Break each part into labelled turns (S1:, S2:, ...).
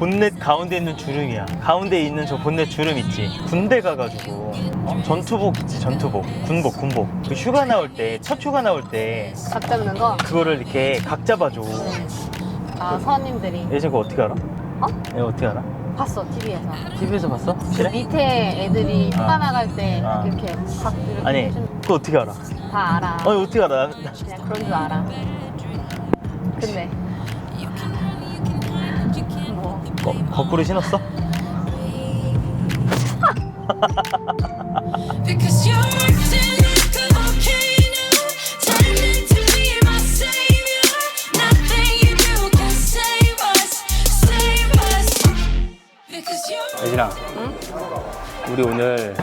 S1: 본넷 가운데 있는 주름이야. 가운데 있는 저 본넷 주름 있지. 군대 가가지고 어? 전투복 있지 전투복, 군복, 군복. 그 휴가 나올 때, 첫 휴가 나올 때
S2: 각 잡는 거?
S1: 그거를 이렇게 각 잡아줘.
S2: 아, 선임들이.
S1: 예전 그거 어떻게 알아?
S2: 어?
S1: 얘 어떻게 알아?
S2: 봤어, TV에서.
S1: TV에서 봤어? 확실해?
S2: 밑에 애들이 휴가
S1: 아.
S2: 나갈 때
S1: 아.
S2: 이렇게 각 이렇게
S1: 아니,
S2: 해주는
S1: 그거 어떻게 알아?
S2: 거 다 알아.
S1: 아니 어떻게 알아? 나-
S2: 그냥 그런 줄 알아. 근데
S1: 거, 거꾸로 신었어?
S3: Because you're acting like a volcano, turning to me my savior. Nothing you do can save us, save us. Because you're.
S1: 예진아, 우리 오늘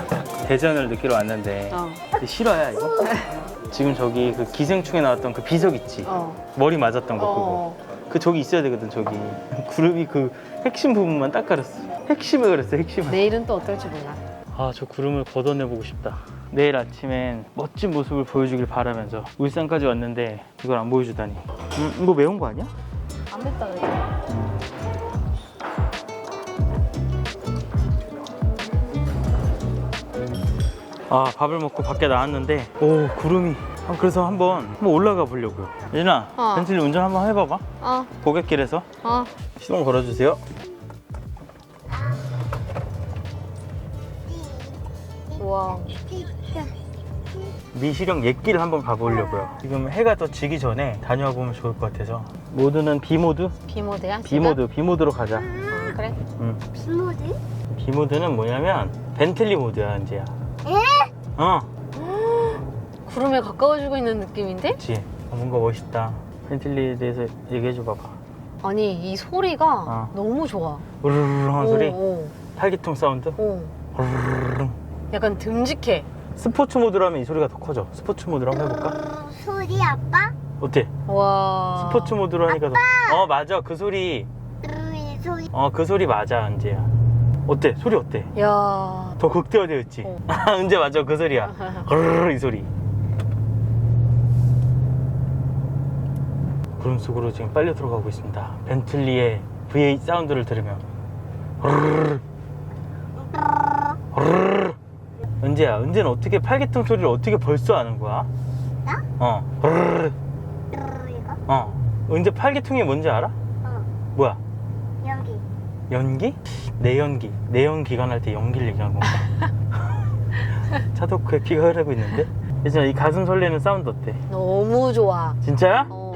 S1: 대전을 느끼러 왔는데
S2: 어.
S1: 실화야 이거? 지금 저기 그 기생충에 나왔던 그 비석 있지?
S2: 어.
S1: 머리 맞았던 거
S2: 어.
S1: 그거 그 저기 있어야 되거든 저기 그룹이 그 핵심 부분만 딱 가렸어 핵심을 그랬어 핵심을
S2: 내일은 또 어떨지 몰라.
S1: 아 저 구름을 걷어내보고 싶다 내일 아침엔 멋진 모습을 보여주길 바라면서 울산까지 왔는데 이걸 안 보여주다니 음, 이거 매운 거 아니야?
S2: 안 맵다 그래.
S1: 아 밥을 먹고 밖에 나왔는데 오 구름이 아, 그래서 한번 한번 올라가 보려고요 예진아
S2: 어.
S1: 벤틀리 운전 한번 해봐봐
S2: 어,
S1: 고객길에서
S2: 어.
S1: 시동 걸어주세요
S2: 우와.
S1: 미시령 옛길 한번 가보려고요 지금 해가 더 지기 전에 다녀와 보면 좋을 것 같아서 모드는 B모드?
S2: 비모드야?
S1: B모드 B모드로 가자
S2: 어, 그래?
S1: 응.
S4: 비모드?
S1: B모드는 뭐냐면 벤틀리 모드야 이제야 어
S2: 구름에 가까워지고 있는 느낌인데?
S1: 그치 어, 뭔가 멋있다 벤틀리에 대해서 얘기해줘 봐봐
S2: 아니 이 소리가
S1: 어.
S2: 너무 좋아.
S1: 우르르 하는 소리
S2: 오,
S1: 팔기통 사운드
S2: 오, 오.
S1: 우르르
S2: 약간 듬직해.
S1: 스포츠 모드로 하면 이 소리가 더 커져 스포츠 모드로 한번 해볼까?
S4: 어, 소리 아빠?
S1: 어때?
S2: 와.
S1: 스포츠 모드로 하니까 더... 어 맞아 그 소리
S4: 으이, 소리
S1: 어 그 소리 맞아 은재야 어때? 소리 어때?
S2: 야.
S1: 더 극대화되어 있지?
S2: 어.
S1: 아 은재 맞아 그 소리야 으르르 이 소리 구름 속으로 지금 빨려 들어가고 있습니다 벤틀리의 V8 사운드를 들으며 은재야 은재는 어떻게 팔기통 소리를 어떻게 벌써 아는 거야?
S4: 나?
S1: 어
S4: 이거?
S1: 어 은재 팔기통이 뭔지 알아?
S4: 어
S1: 뭐야?
S4: 여기
S1: 연기? 내연기 내연기관 할 때 연기를 얘기한 건가? 차도크에 피가 흐르고 있는데 예진아 이 가슴 설레는 사운드 어때?
S2: 너무 좋아.
S1: 진짜야?
S2: 어.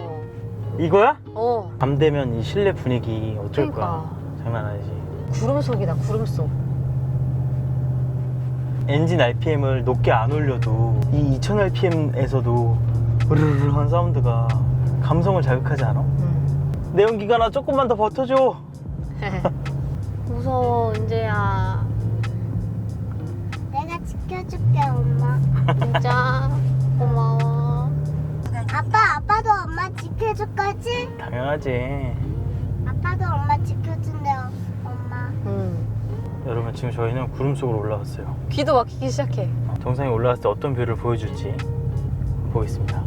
S1: 이거야?
S2: 어.
S1: 밤 되면 이 실내 분위기 어쩔
S2: 그러니까.
S1: 거야 장난 아니지
S2: 구름 속이다, 구름 속.
S1: 엔진 RPM을 높게 안 올려도 이 2000rpm에서도 으르르 한 사운드가 감성을 자극하지 않아?
S2: 음.
S1: 내연기관아 조금만 더 버텨줘
S2: 무서워, 은재야.
S4: 내가 지켜줄게 엄마
S2: 진짜 고마워.
S4: 아빠 아빠도 엄마 지켜줄 거지?
S1: 당연하지
S4: 아빠도 엄마 지켜준대요 엄마
S2: 음.
S1: 여러분 지금 저희는 구름 속으로 올라왔어요
S2: 귀도 막히기 시작해.
S1: 정상에 올라왔을 때 어떤 뷰를 보여줄지 보겠습니다.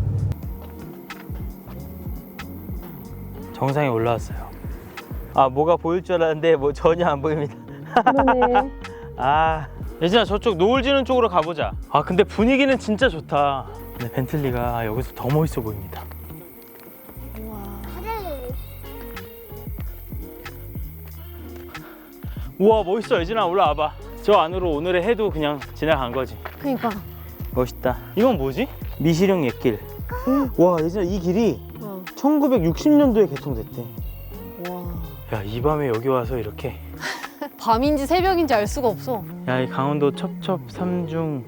S1: 정상에 올라왔어요. 아 뭐가 보일 줄 알았는데 뭐 전혀 안 보입니다.
S2: 그러네.
S1: 아 예진아 저쪽 노을 지는 쪽으로 가보자. 아 근데 분위기는 진짜 좋다. 근데 벤틀리가 여기서 더 멋있어 보입니다. 우와 멋있어 예진아 올라와봐. 저 안으로 오늘의 해도 그냥 지나간 거지.
S2: 그니까.
S1: 멋있다. 이건 뭐지? 미시령 옛길. 와 예진아 이 길이
S2: 어.
S1: 1960년도에 개통됐대.
S2: 와.
S1: 야 이 밤에 여기 와서 이렇게
S2: 밤인지 새벽인지 알 수가 없어.
S1: 야 이 강원도 첩첩 삼중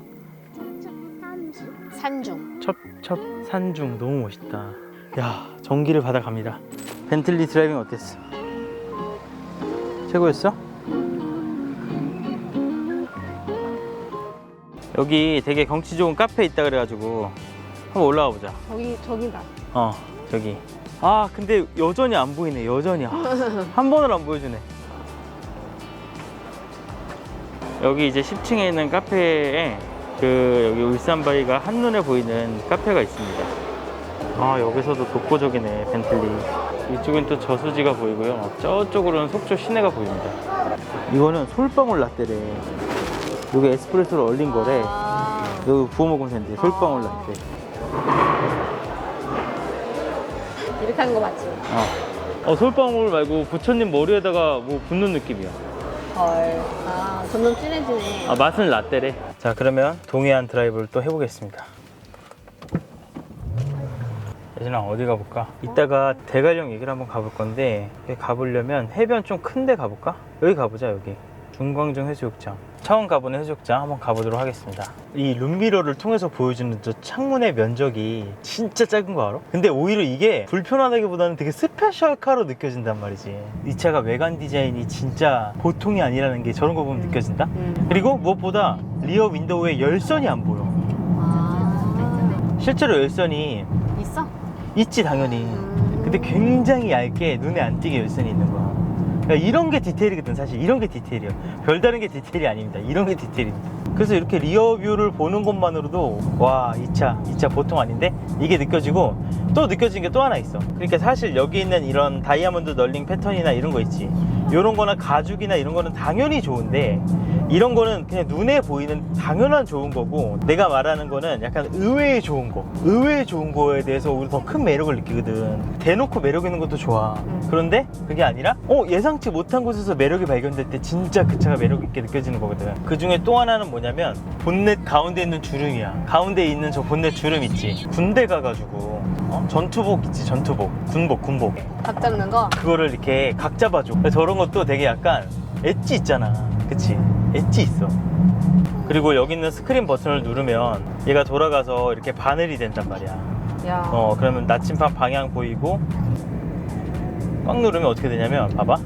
S2: 산중.
S1: 첩첩 산중 너무 멋있다 야 전기를 받아갑니다 벤틀리 드라이빙 어땠어? 최고였어? 여기 되게 경치 좋은 카페 있다 그래가지고 한번 올라가 보자
S2: 저기 저기다.
S1: 어 저기 아 근데 여전히 안 보이네 여전히 아, 한 번을 안 보여주네 여기 이제 10층에 있는 카페에 그 여기 울산바위가 한눈에 보이는 카페가 있습니다 아 여기서도 독보적이네 벤틀리 이쪽엔 또 저수지가 보이고요. 저쪽으로는 속초 시내가 보입니다. 이거는 솔방울 라떼래. 여기 에스프레소를 얼린 거래.
S2: 아,
S1: 여기 부어 먹으면 된대. 솔방울 라떼.
S2: 이렇게 하는 거 맞지?
S1: 어. 어, 솔방울 말고 부처님 머리에다가 뭐 붓는 느낌이야.
S2: 헐. 아, 점점 진해지네.
S1: 아, 맛은 라떼래. 자, 그러면 동해안 드라이브를 또 해보겠습니다. 예진아, 어디 가볼까? 이따가 대관령 얘기를 한번 가볼 건데, 여기 가보려면 해변 좀 큰 데 가볼까? 여기 가보자, 여기. 중광정 해수욕장. 처음 가보는 해수욕장 한번 가보도록 하겠습니다. 이 룸미러를 통해서 보여주는 저 창문의 면적이 진짜 작은 거 알아? 근데 오히려 이게 불편하다기보다는 되게 스페셜카로 느껴진단 말이지. 이 차가 외관 디자인이 진짜 보통이 아니라는 게 저런 거 보면 느껴진다?
S2: 음.
S1: 그리고 무엇보다 리어 윈도우에 열선이 안 보여.
S2: 아,
S1: 실제로 열선이
S2: 있어?
S1: 있지 당연히.
S2: 음.
S1: 근데 굉장히 얇게 눈에 안 띄게 열선이 있는 거야. 이런 게 디테일이거든 사실 이런 게 디테일이야. 별다른 게 디테일이 아닙니다. 이런 게 디테일입니다. 그래서 이렇게 리어 뷰를 보는 것만으로도 와 이 차 이 차 보통 아닌데 이게 느껴지고 또 느껴지는 게또 하나 있어. 그러니까 사실 여기 있는 이런 다이아몬드 널링 패턴이나 이런 거 있지. 이런 거나 가죽이나 이런 거는 당연히 좋은데 이런 거는 그냥 눈에 보이는 당연한 좋은 거고 내가 말하는 거는 약간 의외의 좋은 거 의외의 좋은 거에 대해서 우리 더 큰 매력을 느끼거든 대놓고 매력 있는 것도 좋아
S2: 음.
S1: 그런데 그게 아니라 어 예상치 못한 곳에서 매력이 발견될 때 진짜 그 차가 매력 있게 느껴지는 거거든 그 중에 또 하나는 뭐냐면 본넷 가운데 있는 주름이야 가운데 있는 저 본넷 주름 있지 군대 가가지고 어? 전투복 있지 전투복 군복 군복
S2: 각 잡는 거?
S1: 그거를 이렇게 각 잡아줘. 저런 것도 되게 약간 엣지 있잖아. 그치? 엣지 있어. 그리고 여기 있는 스크린 버튼을 누르면 얘가 돌아가서 이렇게 바늘이 된단 말이야.
S2: 야.
S1: 어, 그러면 나침반 방향 보이고 꽉 누르면 어떻게 되냐면 봐봐.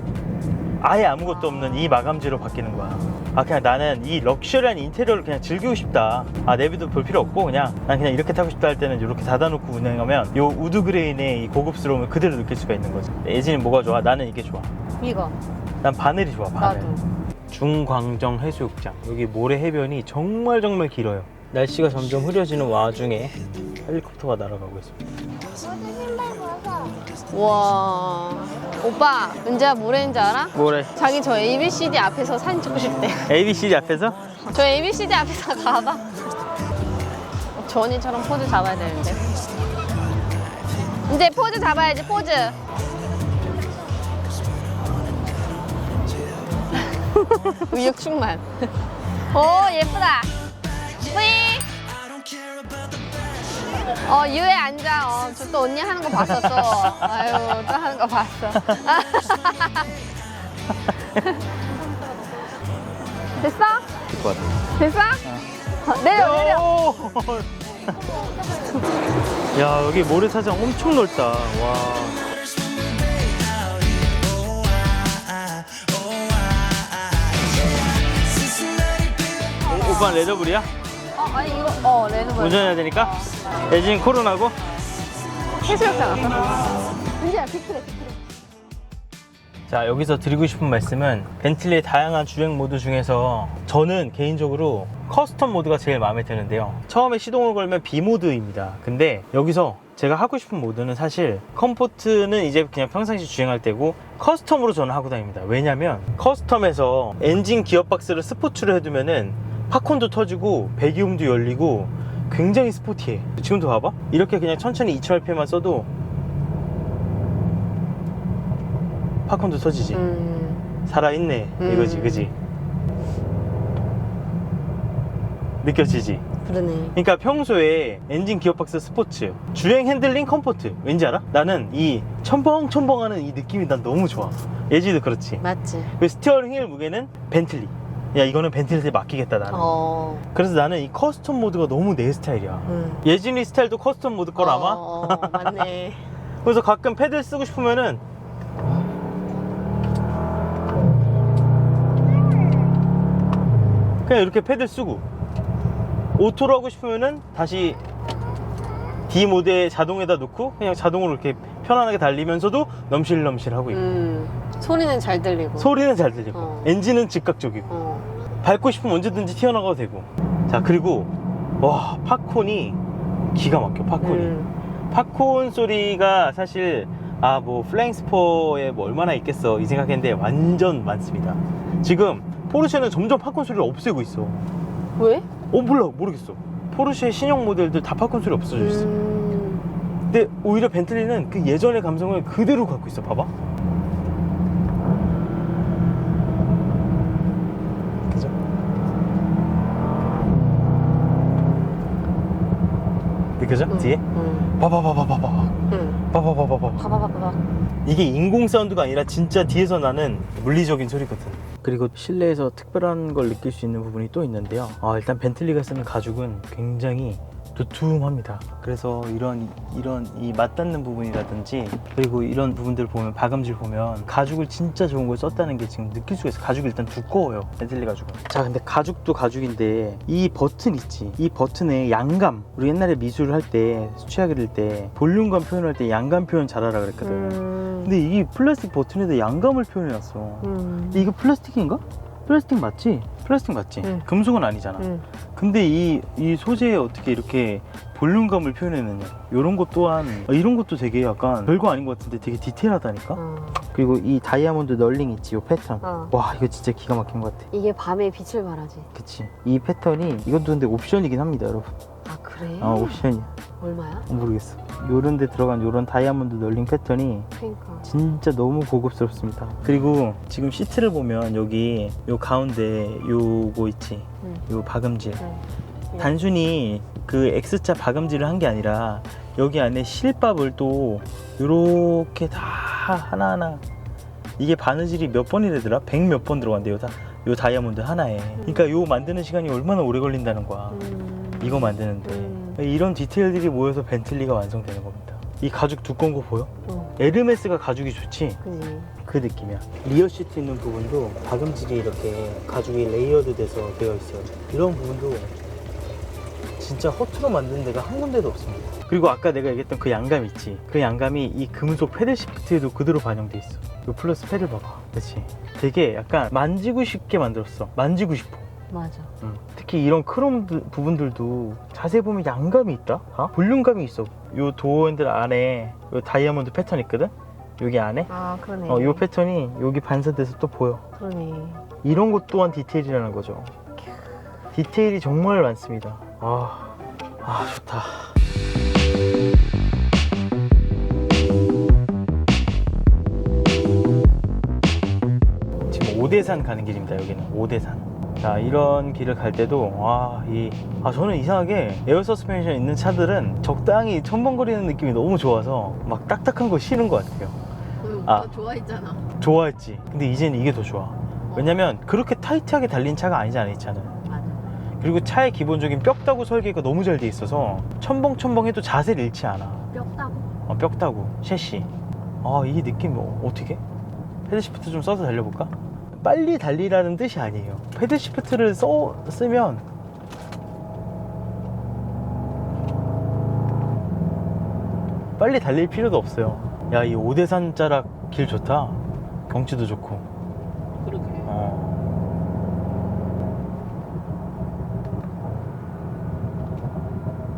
S1: 아예 아무것도 없는 이 마감지로 바뀌는 거야. 아 그냥 나는 이 럭셔리한 인테리어를 그냥 즐기고 싶다. 아 내비도 볼 필요 없고 그냥 난 그냥 이렇게 타고 싶다 할 때는 이렇게 닫아놓고 운행하면 요 우드 그레인의 이 고급스러움을 그대로 느낄 수가 있는 거지. 예진이 뭐가 좋아? 나는 이게 좋아.
S2: 이거.
S1: 난 바늘이 좋아. 바늘.
S2: 나도.
S1: 중광정 해수욕장. 여기 모래 해변이 정말 정말 길어요. 날씨가 점점 흐려지는 와중에 헬리콥터가 날아가고 있습니다.
S4: 모두 신발 벗어.
S2: 와. 오빠, 은재야 뭐랬는지 알아?
S1: 모래.
S2: 자기 저 ABCD 앞에서 사진 찍고 싶대.
S1: ABCD 앞에서
S2: 저 ABCD 앞에서 가봐. 어, 저 언니처럼 포즈 잡아야 되는데. 이제 포즈 잡아야지, 포즈. 의욕 충만. 오, 예쁘다. 뿌잉. 어, 유에 앉아. 어, 저 또 언니 하는 거 봤어, 또. 아유, 또 하는 거 봤어. 됐어?
S1: 될것 같아.
S2: 됐어? 어, 내려, 내려.
S1: 오! 야 여기 모래사장 엄청 넓다 와 오, 오빠 레저블이야?
S2: 어, 아니, 이거, 어, 레드불.
S1: 운전해야 되니까? 예진 코로나고?
S2: 해수욕장 왔어. 은지야, 비트래, 비트래.
S1: 자 여기서 드리고 싶은 말씀은 벤틀리의 다양한 주행 모드 중에서 저는 개인적으로 커스텀 모드가 제일 마음에 드는데요 처음에 시동을 걸면 B 모드입니다 근데 여기서 제가 하고 싶은 모드는 사실 컴포트는 이제 그냥 평상시 주행할 때고 커스텀으로 저는 하고 다닙니다 왜냐면 커스텀에서 엔진 기어박스를 스포츠로 해두면은 팝콘도 터지고 배기음도 열리고 굉장히 스포티해. 지금도 봐봐. 이렇게 그냥 천천히 2000rpm만 써도 팝콘도 터지지.
S2: 음,
S1: 살아있네.
S2: 음.
S1: 이거지 그지? 느껴지지?
S2: 그러네.
S1: 그러니까 평소에 엔진 기어박스 스포츠 주행 핸들링 컴포트 왠지 알아? 나는 이 첨벙첨벙하는 이 느낌이 난 너무 좋아. 예지도 그렇지.
S2: 맞지?
S1: 그 스티어링 휠 무게는 벤틀리 야 이거는 벤틀리한테 맡기겠다 나는
S2: 어.
S1: 그래서 나는 이 커스텀 모드가 너무 내 스타일이야
S2: 음.
S1: 예진이 스타일도 커스텀 모드 걸 아마?
S2: 어, 어, 맞네.
S1: 그래서 가끔 패들 쓰고 싶으면은 그냥 이렇게 패들 쓰고 오토로 하고 싶으면은 다시 D 모드에 자동에다 놓고 그냥 자동으로 이렇게 편안하게 달리면서도 넘실넘실 하고 있고
S2: 음, 소리는 잘 들리고.
S1: 소리는 잘 들리고.
S2: 어.
S1: 엔진은 즉각적이고.
S2: 어.
S1: 밟고 싶으면 언제든지 튀어나가도 되고. 자 그리고 와 팝콘이 기가 막혀 팝콘이.
S2: 음.
S1: 팝콘 소리가 사실 아 뭐 플랭 스포에 뭐 얼마나 있겠어. 이 생각했는데 완전 많습니다. 지금 포르쉐는 점점 팝콘 소리를 없애고 있어.
S2: 왜?
S1: 어 몰라. 모르겠어. 포르쉐 신형 모델들 다 팝콘 소리 없어져 있어.
S2: 음...
S1: 근데 오히려 벤틀리는 그 예전의 감성을 그대로 갖고 있어. 봐봐 뒤에?
S2: 응.
S1: 봐봐 봐봐 봐봐
S2: 응.
S1: 봐봐 봐봐 봐봐
S2: 봐봐 봐봐.
S1: 이게 인공 사운드가 아니라 진짜 뒤에서 나는 물리적인 소리거든. 그리고 실내에서 특별한 걸 느낄 수 있는 부분이 또 있는데요. 아, 일단 벤틀리가 쓰는 가죽은 굉장히 두툼합니다. 그래서 이런 이런 이 맞닿는 부분이라든지 그리고 이런 부분들 보면 바감질 보면 가죽을 진짜 좋은 걸 썼다는 게 지금 느낄 수가 있어. 가죽이 일단 두꺼워요. 벤틀리 가죽은. 자, 근데 가죽도 가죽인데 이 버튼 있지. 이 버튼의 양감. 우리 옛날에 미술을 할 때 수치화 그릴 때 볼륨감 표현할 때 양감 표현 잘하라 그랬거든.
S2: 음...
S1: 근데 이게 플라스틱 버튼에다 양감을 표현해놨어.
S2: 음...
S1: 근데 이거 플라스틱인가? 플라스틱 맞지? 플라스틱 맞지?
S2: 응.
S1: 금속은 아니잖아.
S2: 응.
S1: 근데 이, 이 소재에 어떻게 이렇게 볼륨감을 표현했느냐. 이런 것 또한, 아, 이런 것도 되게 약간 별거 아닌 것 같은데 되게 디테일하다니까?
S2: 어.
S1: 그리고 이 다이아몬드 널링 있지, 이 패턴.
S2: 어.
S1: 와, 이거 진짜 기가 막힌 것 같아.
S2: 이게 밤에 빛을 발하지.
S1: 그치. 이 패턴이, 이것도 근데 옵션이긴 합니다, 여러분.
S2: 아 그래?
S1: 아, 옵션이야.
S2: 얼마야?
S1: 어, 모르겠어. 요런 데 들어간 요런 다이아몬드 널링 패턴이
S2: 그러니까.
S1: 진짜 너무 고급스럽습니다. 그리고 지금 시트를 보면 여기 요 가운데 요거 있지.
S2: 응.
S1: 요 박음질.
S2: 응.
S1: 단순히 그 X자 박음질을 한 게 아니라 여기 안에 실밥을 또 요렇게 다 하나하나 이게 바느질이 몇 번이래더라? 100몇번 들어간대요. 다. 요 다이아몬드 하나에. 그러니까 요 만드는 시간이 얼마나 오래 걸린다는 거야.
S2: 음...
S1: 이거 만드는데.
S2: 음.
S1: 이런 디테일들이 모여서 벤틀리가 완성되는 겁니다. 이 가죽 두꺼운 거 보여?
S2: 어.
S1: 에르메스가 가죽이 좋지?
S2: 그지.
S1: 그 느낌이야. 리어 시트 있는 부분도 박음질이 이렇게 가죽이 레이어드 돼서 되어 있어요. 이런 부분도 진짜 허투루 만든 데가 한 군데도 없습니다. 그리고 아까 내가 얘기했던 그 양감 있지? 그 양감이 이 금속 패들 시프트에도 그대로 반영돼 있어. 요 플러스 패들 봐봐. 그렇지? 되게 약간 만지고 싶게 만들었어. 만지고 싶어.
S2: 맞아.
S1: 음. 특히 이런 크롬 부- 부분들도 자세히 보면 양감이 있다? 어? 볼륨감이 있어. 요 도어 핸들 안에 요 다이아몬드 패턴 있거든? 여기 안에?
S2: 아 그러네.
S1: 어, 요 패턴이 여기 반사돼서 또 보여.
S2: 그러네.
S1: 이런 것 또한 디테일이라는 거죠. 디테일이 정말 많습니다. 아, 아 좋다. 지금 오대산 가는 길입니다. 여기는 오대산. 자 이런 길을 갈 때도 와이 아 저는 이상하게 에어 서스펜션 있는 차들은 적당히 첨벙거리는 느낌이 너무 좋아서 막 딱딱한 거 싫은 것 같아요.
S2: 응,
S1: 아.
S2: 좋아했잖아.
S1: 좋아했지. 근데 이제는 이게 더 좋아. 왜냐면 그렇게 타이트하게 달린 차가 아니잖아, 이 차는. 그리고 차의 기본적인 뼈다구 설계가 너무 잘 돼 있어서 첨벙첨벙해도 자세를 잃지 않아.
S2: 뼈다고.
S1: 어, 뼈다구, 셰시. 아, 이게 느낌 뭐 어떻게? 패드 시프트 좀 써서 달려볼까? 빨리 달리라는 뜻이 아니에요. 패드 시프트를 써, 쓰면 빨리 달릴 필요도 없어요. 야, 이 오대산 자락 길 좋다. 경치도 좋고.
S2: 그러게.
S1: 어.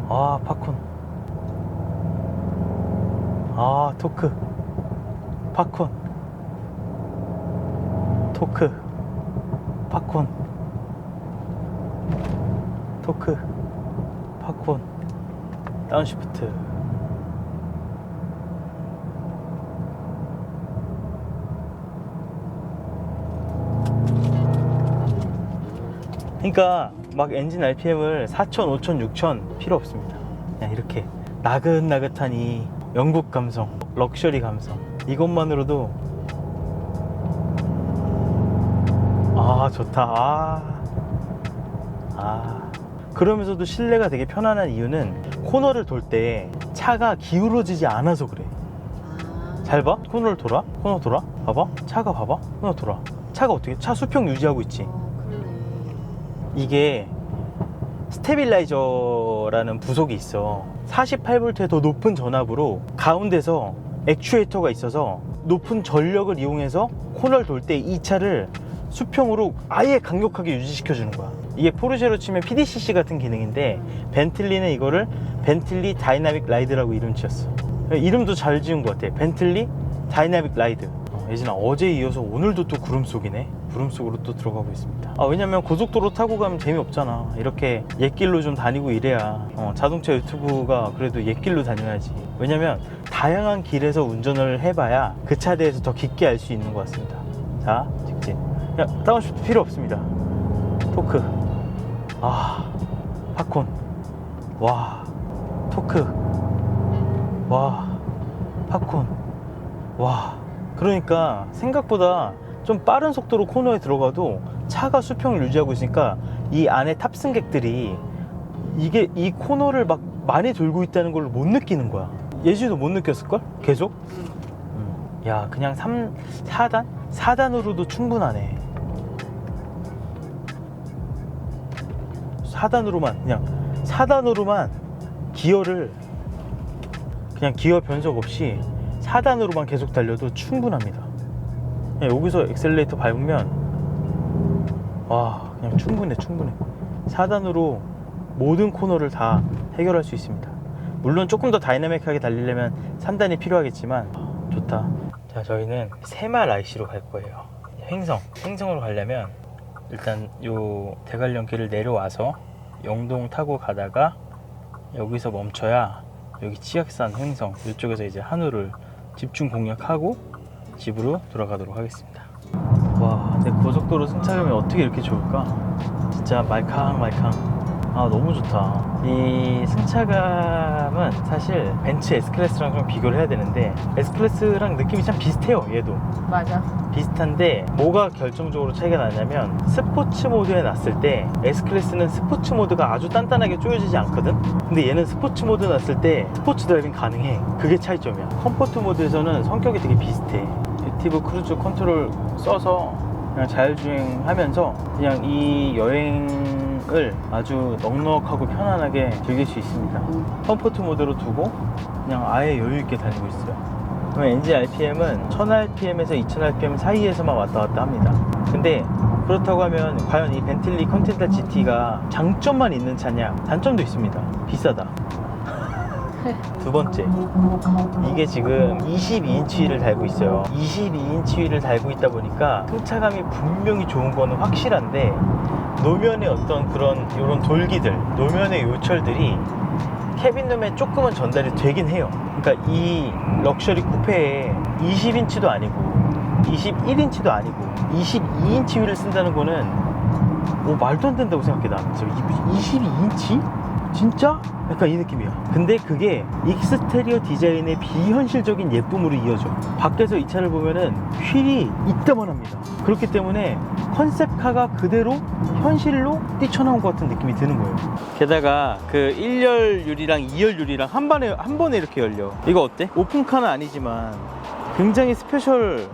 S1: 아, 팝콘. 아, 토크. 팝콘. 토크. 팝콘. 토크. 팝콘. 다운시프트. 그러니까 막 엔진 RPM을 4천, 5천, 6천 필요 없습니다. 그냥 이렇게 나긋나긋한 이 영국 감성, 럭셔리 감성 이것만으로도 아 좋다. 아, 아. 그러면서도 실내가 되게 편안한 이유는 코너를 돌 때 차가 기울어지지 않아서 그래.
S2: 아.
S1: 잘 봐? 코너를 돌아? 코너 돌아? 봐봐? 차가 봐봐? 코너 돌아. 차가 어떻게? 차 수평 유지하고 있지.
S2: 어.
S1: 이게 스테빌라이저라는 부속이 있어 48V의 더 높은 전압으로 가운데서 액추에이터가 있어서 높은 전력을 이용해서 코너를 돌 때 이 차를 수평으로 아예 강력하게 유지시켜 주는 거야 이게 포르쉐로 치면 PDCC 같은 기능인데 벤틀리는 이거를 벤틀리 다이나믹 라이드라고 이름 지었어 이름도 잘 지은 것 같아. 벤틀리 다이나믹 라이드. 어, 예진아 어제 이어서 오늘도 또 구름 속이네. 구름 속으로 또 들어가고 있습니다. 아 왜냐면 고속도로 타고 가면 재미없잖아. 이렇게 옛길로 좀 다니고 이래야 어, 자동차 유튜브가 그래도 옛길로 다녀야지. 왜냐면 다양한 길에서 운전을 해봐야 그 차에 대해서 더 깊게 알 수 있는 것 같습니다. 자 직진. 야 다운시프트 필요 없습니다. 토크. 아 팝콘. 와 토크. 와 팝콘. 와 그러니까 생각보다 좀 빠른 속도로 코너에 들어가도 차가 수평을 유지하고 있으니까 이 안에 탑승객들이 이게 이 코너를 막 많이 돌고 있다는 걸 못 느끼는 거야 예지도 못 느꼈을걸? 계속? 음. 야 그냥 3, 4단? 4단으로도 충분하네 4단으로만 그냥 4단으로만 기어를 그냥 기어 변속 없이 4단으로만 계속 달려도 충분합니다. 그냥 여기서 엑셀레이터 밟으면 와 그냥 충분해 충분해. 4단으로 모든 코너를 다 해결할 수 있습니다. 물론 조금 더 다이나믹하게 달리려면 3단이 필요하겠지만 좋다. 자 저희는 새말 IC로 갈 거예요. 횡성 횡성으로 가려면 일단 요 대관령길을 내려와서 영동 타고 가다가 여기서 멈춰야 여기 치악산 횡성 이쪽에서 이제 한우를 집중 공략하고 집으로 돌아가도록 하겠습니다. 와, 근데 고속도로 승차감이 어떻게 이렇게 좋을까? 진짜 말캉말캉. 아, 너무 좋다. 이 승차감은 사실 벤츠 S클래스랑 좀 비교를 해야 되는데 S클래스랑 느낌이 참 비슷해요, 얘도.
S2: 맞아.
S1: 비슷한데 뭐가 결정적으로 차이가 나냐면 스포츠 모드에 놨을 때 S클래스는 스포츠 모드가 아주 단단하게 조여지지 않거든 근데 얘는 스포츠 모드 놨을 때 스포츠 드라이빙 가능해 그게 차이점이야 컴포트 모드에서는 성격이 되게 비슷해 액티브 크루즈 컨트롤 써서 그냥 자율주행 하면서 그냥 이 여행 을 아주 넉넉하고 편안하게 즐길 수 있습니다 컴포트 모드로 두고 그냥 아예 여유있게 다니고 있어요 그럼 엔진 RPM은 1000rpm에서 2000rpm 사이에서만 왔다 갔다 합니다. 근데 그렇다고 하면 과연 이 벤틀리 컨티넨탈 GT가 장점만 있는 차냐? 단점도 있습니다. 비싸다. 두 번째, 이게 지금 22인치 휠을 달고 있어요. 22인치 휠을 달고 있다 보니까 승차감이 분명히 좋은 거는 확실한데 노면의 어떤 그런 이런 돌기들, 노면의 요철들이 캐빈룸에 조금은 전달이 되긴 해요. 그러니까 이 럭셔리 쿠페에 20인치도 아니고 21인치도 아니고 22인치 휠을 쓴다는 거는 오 말도 안 된다고 생각해. 저 22인치? 진짜? 약간 이 느낌이야. 근데 그게 익스테리어 디자인의 비현실적인 예쁨으로 이어져. 밖에서 이 차를 보면은 휠이 이따만 합니다. 그렇기 때문에 컨셉카가 그대로 현실로 뛰쳐나온 것 같은 느낌이 드는 거예요. 게다가 그 1열 유리랑 2열 유리랑 한 번에, 한 번에 이렇게 열려. 이거 어때? 오픈카는 아니지만 굉장히 스페셜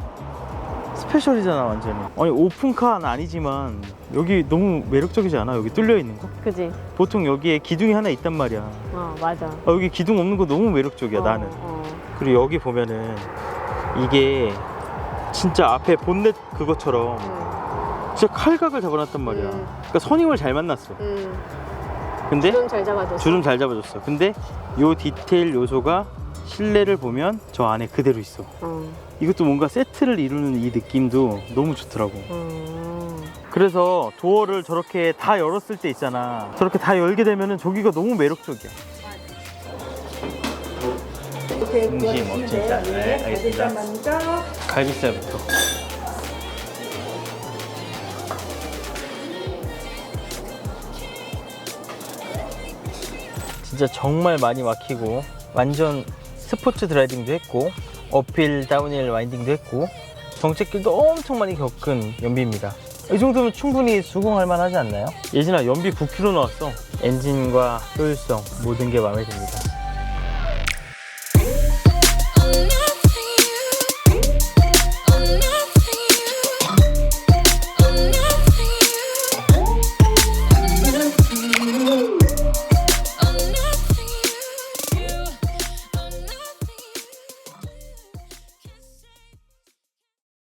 S1: 스페셜이잖아 완전히 아니 오픈카는 아니지만 여기 너무 매력적이지 않아? 여기 뚫려 있는 거?
S2: 그지?
S1: 보통 여기에 기둥이 하나 있단 말이야
S2: 어, 맞아.
S1: 아, 여기 기둥 없는 거 너무 매력적이야
S2: 어,
S1: 나는
S2: 어.
S1: 그리고 여기 보면은 이게 진짜 앞에 본넷 그것처럼
S2: 음,
S1: 진짜 칼각을 잡아놨단 말이야
S2: 음.
S1: 그러니까 선임을 잘 만났어
S2: 음.
S1: 근데
S2: 주름 잘 잡아줬어.
S1: 주름 잘 잡아줬어 근데 요 디테일 요소가 실내를 보면 저 안에 그대로 있어
S2: 어,
S1: 이것도 뭔가 세트를 이루는 이 느낌도 너무 좋더라고
S2: 어.
S1: 그래서 도어를 저렇게 다 열었을 때 있잖아. 저렇게 다 열게 되면은 저기가 너무 매력적이야. 중심 멋진 자. 네, 알겠습니다. 갈비살부터. 진짜 정말 많이 막히고 완전 스포츠 드라이빙도 했고 어필 다운힐 와인딩도 했고 정체길도 엄청 많이 겪은 연비입니다. 이 정도면 충분히 수긍할 만하지 않나요? 예진아 연비 9km 나왔어. 엔진과 효율성 모든 게 마음에 듭니다.